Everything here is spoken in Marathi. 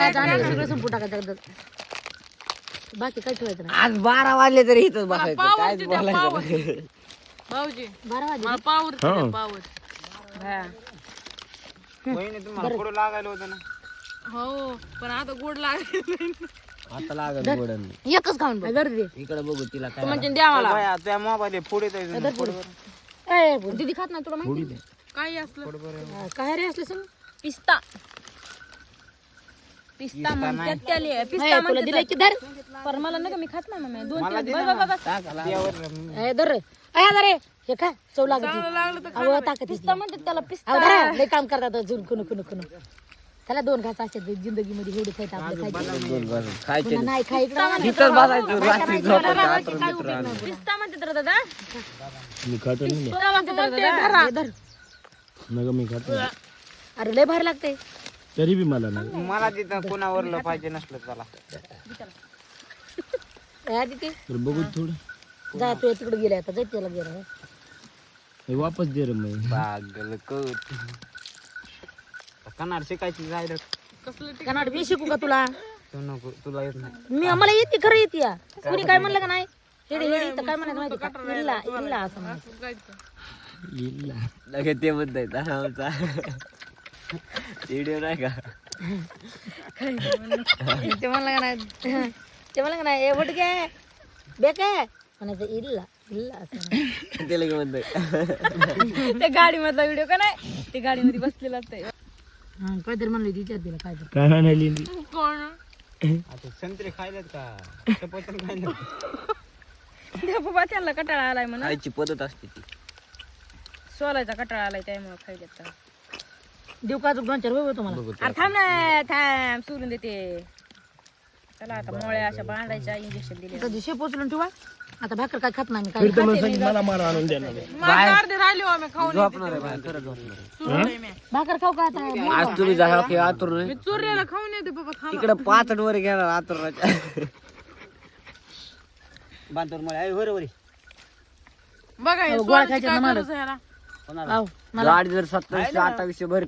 सगळं संपून टाकायचं एकदा. बाकी काय ठेवायचं नाही. आज बारा वाजले तरी इथंच बसायचं. कायच बोलायचं. भाऊजी बारा वाजले मला पावर हो. पावर तुम्हाला पुढं लागायला होतं ना. हो पण आता गोड लागेल. आता लागल गोडन. एकच खाऊन बघ. दे. इकडे बघू तिला काय म्हणजे द्या मला. त्या मोबाईल पुढे ए, दीदी खात नाही तुला माहिती? काही असलं. हा, काय रे असलं सांग पिस्ता. पिस्ता म्हणतात त्याले पिस्ता म्हणतात की धर. पर मला नका मी खात नाही मम्मी दोन तीन धर धर. हे काय चव लागत चांगलं लागलं तर अहो ताकद पिस्ता म्हणतात त्याला पिस्ता. धरा. काम करतात कुणू कुणू कुणू. त्याला दोन घास असतात जिंदगी मध्ये एवढे खायचं आपलं खायचं. खायचे नाही. खाय इकडं इथंच बसायचं रात्री झोपायचं आतर मित्र पिस्ता म्हणतात रे दादा मी खातो नाही. ना. पिस्ता म्हणतात रे दादा धर. नका मी खातो नाही. अरे लय भारी लागते तरी बी मला नाही. मला तिथं कुणावरलं पाहिजे नसलं चला. दिदी तर बघू थोडं. जा तू तिकडे गेले आता जाय त्याला गेला हे वापस दे रे मग. पागल कट कन्नाड शिकायची जायला. कन्नड मी शिकू का तुला? तू नको तुला येत नाही. मी मला येते खरं येते या. कुणी काय म्हणलं का नाही? हेडी हेडी तर काय म्हणायचं माहिती का? इल्ला इल्ला असं म्हणायचं. लगेच ते म्हणताय आमचा. व्हिडिओ नाही का? ते म्हणलं का नाही? ते म्हणलं का नाही ए वट काय बे काय म्हणायचं इल्ला इल्ला असं. ते लगे म्हणताय. त्या गाडी मधला व्हिडिओ का नाही? ते गाडी मध्ये बसलेला असते हा, काहीतरी म्हणलं विचार तिला काय. काय कोण? आता संत्री खायलात का? सफरचंद खायला त्या बाबा त्याला कटाळा आलाय म्हणा. खायची पद्धत असते ती. सोलायचा कटाळा आलाय त्यामुळे त्याला. देऊ का अजून दोन चार? होय तुम्हाला. बघू अरे थांब ना थांब सोडून देते. चला आता मोळ्या अशा बांधायच्या इंजेक्शन दिले. आता शेप उचलून ठेवा. आता भाकर काय खात नाही मी काय सांगितलं मला मार आणून देणार आहे. अर्धे राहिले हो आम्ही खाऊन झोपणार आहे बाहेर खरं झोपणार आहे. मी. भाकर खाऊ का आता? आज तुम्ही जा की आतुर मी चुरलेला खाऊन येते बाबा थांब इकडे पाच वर घेणार आतुराच्या बांधूर मला वर वरी. बघा हे हो, गोळा सोलायची खायचा काय ना मला. गरज आहे ह्याला? आव, मला गाडी जर सत्तावीसशे अठ्ठावीसशे भरीत